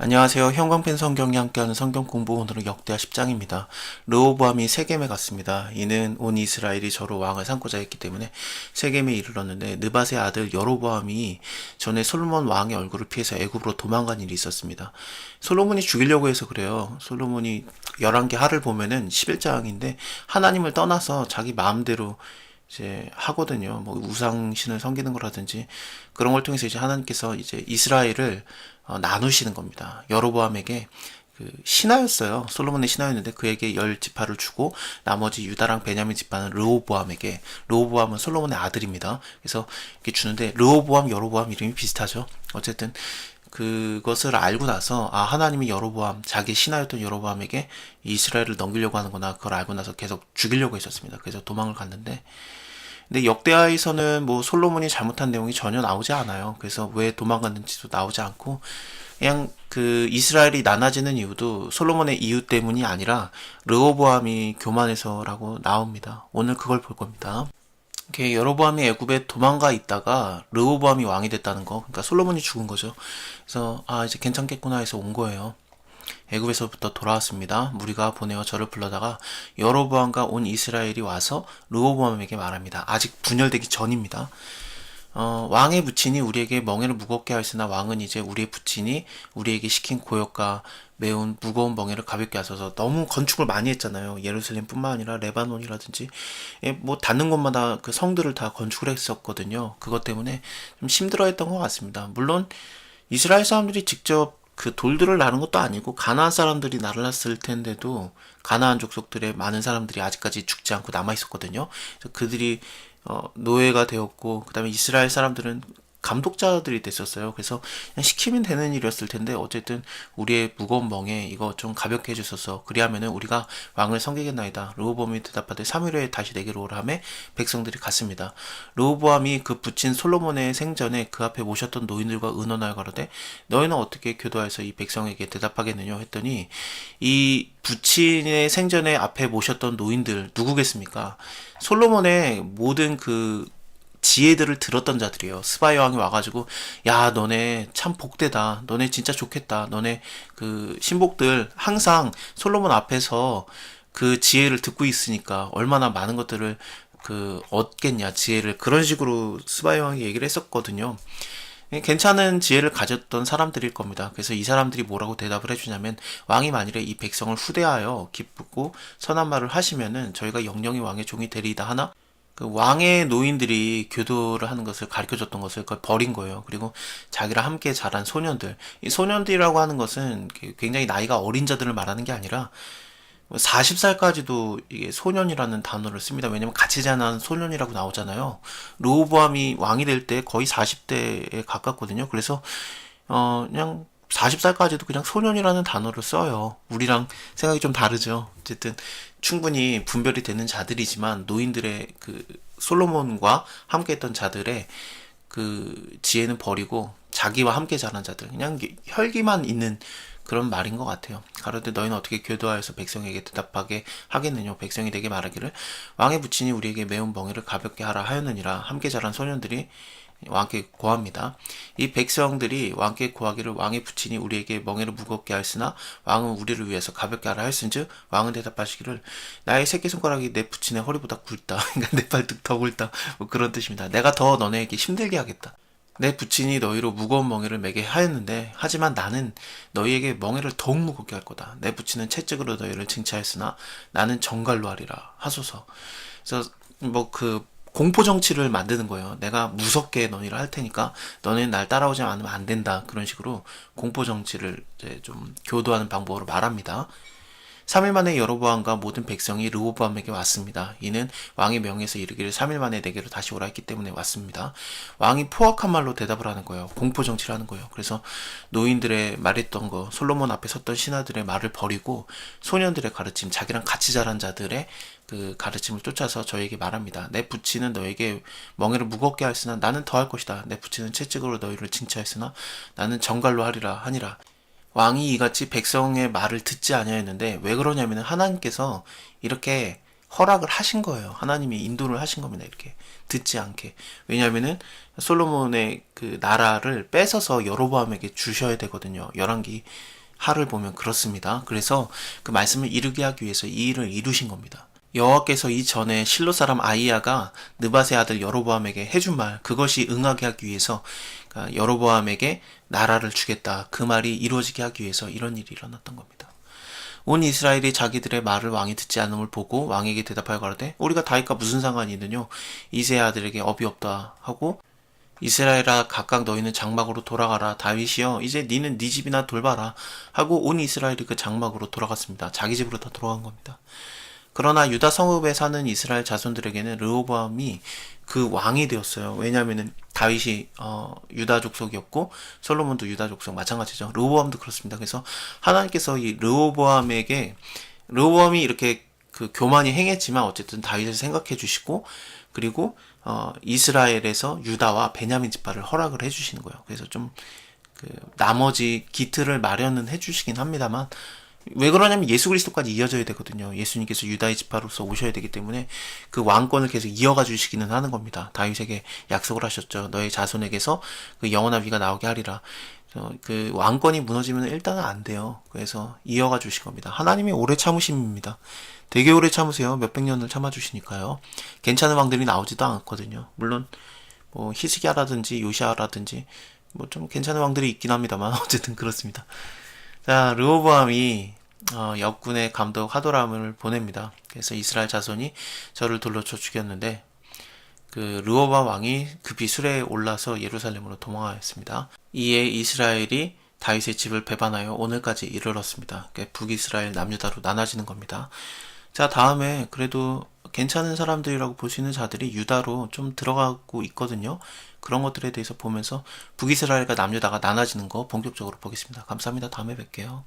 안녕하세요. 형광펜 성경이 함께하는 성경 공부 오늘은 역대하 10장입니다. 르호보암이 세겜에 갔습니다. 이는 온 이스라엘이 저로 왕을 삼고자 했기 때문에 세겜에 이르렀는데 느밧의 아들 여로보암이 전에 솔로몬 왕의 얼굴을 피해서 애굽으로 도망간 일이 있었습니다. 솔로몬이 죽이려고 해서 그래요. 솔로몬이 11개 하를 보면은 11장인데 하나님을 떠나서 자기 마음대로 이제 하거든요. 뭐 우상신을 섬기는 거라든지 그런 걸 통해서 이제 하나님께서 이제 이스라엘을 어, 나누시는 겁니다. 여로보암에게 그 신하였어요. 솔로몬의 신하였는데 그에게 열 지파를 주고 나머지 유다랑 베냐민 지파는 르호보암에게 르호보암은 솔로몬의 아들입니다. 그래서 이렇게 주는데 르호보암, 여로보암 이름이 비슷하죠. 어쨌든 그것을 알고 나서 아 하나님이 여로보암 자기 신하였던 여로보암에게 이스라엘을 넘기려고 하는구나 그걸 알고 나서 계속 죽이려고 했었습니다. 그래서 도망을 갔는데 근데 역대하에서는 뭐 솔로몬이 잘못한 내용이 전혀 나오지 않아요. 그래서 왜 도망갔는지도 나오지 않고 그냥 그 이스라엘이 나눠지는 이유도 솔로몬의 이유 때문이 아니라 르호보암이 교만해서라고 나옵니다. 오늘 그걸 볼 겁니다. 이렇게 여로보암이 애굽에 도망가 있다가 르호보암이 왕이 됐다는 거. 그러니까 솔로몬이 죽은 거죠. 그래서 아 이제 괜찮겠구나 해서 온 거예요. 애굽에서부터 돌아왔습니다. 무리가 보내어 저를 불러다가 여로보암과 온 이스라엘이 와서 르호보암에게 말합니다. 아직 분열되기 전입니다. 어, 왕의 부친이 우리에게 멍에를 무겁게 하였으나 왕은 이제 우리의 부친이 우리에게 시킨 고역과 매운 무거운 멍에를 가볍게 하셔서 너무 건축을 많이 했잖아요. 예루살렘뿐만 아니라 레바논이라든지 예, 뭐 닿는 곳마다 그 성들을 다 건축을 했었거든요. 그것 때문에 좀 힘들어했던 것 같습니다. 물론 이스라엘 사람들이 직접 그 돌들을 나는 것도 아니고 가나안 사람들이 날랐을 텐데도 가나안 족속들의 많은 사람들이 아직까지 죽지 않고 남아 있었거든요. 그래서 그들이 어, 노예가 되었고 그다음에 이스라엘 사람들은 감독자들이 됐었어요. 그래서 그냥 시키면 되는 일이었을 텐데 어쨌든 우리의 무거운 멍에 이거 좀 가볍게 해주셔서 그리하면은 우리가 왕을 섬기겠나이다. 르호보암이 대답하되 3일 후에 다시 내게로 오라 하매 백성들이 갔습니다. 르호보암이 그 붙인 솔로몬의 생전에 그 앞에 모셨던 노인들과 의논하여 가로되 너희는 어떻게 교도하여서 이 백성에게 대답하겠느냐 했더니 이 부친의 생전에 앞에 모셨던 노인들 누구겠습니까? 솔로몬의 모든 그 지혜들을 들었던 자들이에요. 스바이 왕이 와가지고 야 너네 참 복되다. 너네 진짜 좋겠다. 너네 그 신복들 항상 솔로몬 앞에서 그 지혜를 듣고 있으니까 얼마나 많은 것들을 그 얻겠냐 지혜를 그런 식으로 스바이 왕이 얘기를 했었거든요. 괜찮은 지혜를 가졌던 사람들일 겁니다. 그래서 이 사람들이 뭐라고 대답을 해주냐면 왕이 만일에 이 백성을 후대하여 기쁘고 선한 말을 하시면은 저희가 영영이 왕의 종이 되리이다 하나 그 왕의 노인들이 교도를 하는 것을 가르쳐 줬던 것을 그걸 버린 거예요. 그리고 자기랑 함께 자란 소년들. 이 소년들이라고 하는 것은 굉장히 나이가 어린 자들을 말하는 게 아니라 40살까지도 이게 소년이라는 단어를 씁니다. 왜냐면 같이 자란 소년이라고 나오잖아요. 로보암이 왕이 될 때 거의 40대에 가깝거든요. 그래서 어 그냥 40살까지도 그냥 소년이라는 단어를 써요. 우리랑 생각이 좀 다르죠. 어쨌든 충분히 분별이 되는 자들이지만 노인들의 그 솔로몬과 함께 했던 자들의 그 지혜는 버리고 자기와 함께 자란 자들 그냥 혈기만 있는 그런 말인 것 같아요. 가로되 너희는 어떻게 교도하여서 백성에게 대답하게 하겠느냐 백성이 되게 말하기를 왕의 부친이 우리에게 매운 멍에를 가볍게 하라 하였느니라 함께 자란 소년들이 왕께 고합니다. 이 백성들이 왕께 고하기를 왕의 부친이 우리에게 멍에를 무겁게 하였으나 왕은 우리를 위해서 가볍게 하라 하였은즉 왕은 대답하시기를 나의 새끼손가락이 내 부친의 허리보다 굵다. 그러니까 내 팔뚝 더 굵다. 뭐 그런 뜻입니다. 내가 더 너네에게 힘들게 하겠다. 내 부친이 너희로 무거운 멍에를 매게 하였는데 하지만 나는 너희에게 멍에를 더욱 무겁게 할 거다. 내 부친은 채찍으로 너희를 징치하였으나 나는 정갈로 하리라 하소서. 그래서 뭐 그 공포 정치를 만드는 거예요. 내가 무섭게 너희를 할 테니까 너네는 날 따라오지 않으면 안 된다. 그런 식으로 공포 정치를 이제 좀 교도하는 방법으로 말합니다. 3일 만에 여로보암과 모든 백성이 르호보암에게 왔습니다. 이는 왕의 명에서 이르기를 3일 만에 내게로 다시 오라 했기 때문에 왔습니다. 왕이 포악한 말로 대답을 하는 거예요. 공포 정치를 하는 거예요. 그래서 노인들의 말했던 거, 솔로몬 앞에 섰던 신하들의 말을 버리고 소년들의 가르침, 자기랑 같이 자란 자들의 그 가르침을 쫓아서 저에게 말합니다. 내 부치는 너에게 멍에를 무겁게 하였으나 나는 더할 것이다. 내 부치는 채찍으로 너희를 징치하였으나 나는 정갈로 하리라 하니라. 왕이 이같이 백성의 말을 듣지 아니하였는데 왜 그러냐면 하나님께서 이렇게 허락을 하신 거예요. 하나님이 인도를 하신 겁니다. 이렇게 듣지 않게. 왜냐하면은 솔로몬의 그 나라를 뺏어서 여로보암에게 주셔야 되거든요. 열왕기 하를 보면 그렇습니다. 그래서 그 말씀을 이루게 하기 위해서 이 일을 이루신 겁니다. 여호와께서 이전에 실로 사람 아이야가 느바세 아들 여로보암에게 해준 말 그것이 응하게 하기 위해서 그러니까 여로보암에게 나라를 주겠다 그 말이 이루어지게 하기 위해서 이런 일이 일어났던 겁니다. 온 이스라엘이 자기들의 말을 왕이 듣지 않음을 보고 왕에게 대답하여 가로되 우리가 다윗과 무슨 상관이 있느뇨 이세 아들에게 업이 없다 하고 이스라엘아 각각 너희는 장막으로 돌아가라 다윗이여 이제 니는 네 집이나 돌봐라 하고 온 이스라엘이 그 장막으로 돌아갔습니다. 자기 집으로 다 돌아간 겁니다. 그러나 유다 성읍에 사는 이스라엘 자손들에게는 르호보암이 그 왕이 되었어요. 왜냐하면은 다윗이 어, 유다 족속이었고 솔로몬도 유다 족속 마찬가지죠. 르호보암도 그렇습니다. 그래서 하나님께서 이 르호보암에게 르호보암이 이렇게 그 교만이 행했지만 어쨌든 다윗을 생각해 주시고 그리고 어, 이스라엘에서 유다와 베냐민 지파를 허락을 해 주시는 거예요. 그래서 좀 그 나머지 기틀을 마련은 해 주시긴 합니다만 왜 그러냐면 예수 그리스도까지 이어져야 되거든요. 예수님께서 유다의 지파로서 오셔야 되기 때문에 그 왕권을 계속 이어가 주시기는 하는 겁니다. 다윗에게 약속을 하셨죠. 너의 자손에게서 그 영원한 위가 나오게 하리라. 어, 그 왕권이 무너지면 일단은 안 돼요. 그래서 이어가 주신 겁니다. 하나님이 오래 참으심입니다. 되게 오래 참으세요. 몇백 년을 참아 주시니까요. 괜찮은 왕들이 나오지도 않거든요. 물론 뭐 히스기야라든지 요시아라든지 뭐 좀 괜찮은 왕들이 있긴 합니다만 어쨌든 그렇습니다. 자 르호보암이 어, 역군의 감독 하도람을 보냅니다. 그래서 이스라엘 자손이 저를 돌려쳐 죽였는데 그 르호보암 왕이 급히 수레에 올라서 예루살렘으로 도망하였습니다. 이에 이스라엘이 다윗의 집을 배반하여 오늘까지 이르렀습니다. 북이스라엘 남유다로 나눠지는 겁니다. 자 다음에 그래도 괜찮은 사람들이라고 볼 수 있는 자들이 유다로 좀 들어가고 있거든요. 그런 것들에 대해서 보면서 북이스라엘과 남유다가 나눠지는 거 본격적으로 보겠습니다. 감사합니다. 다음에 뵐게요.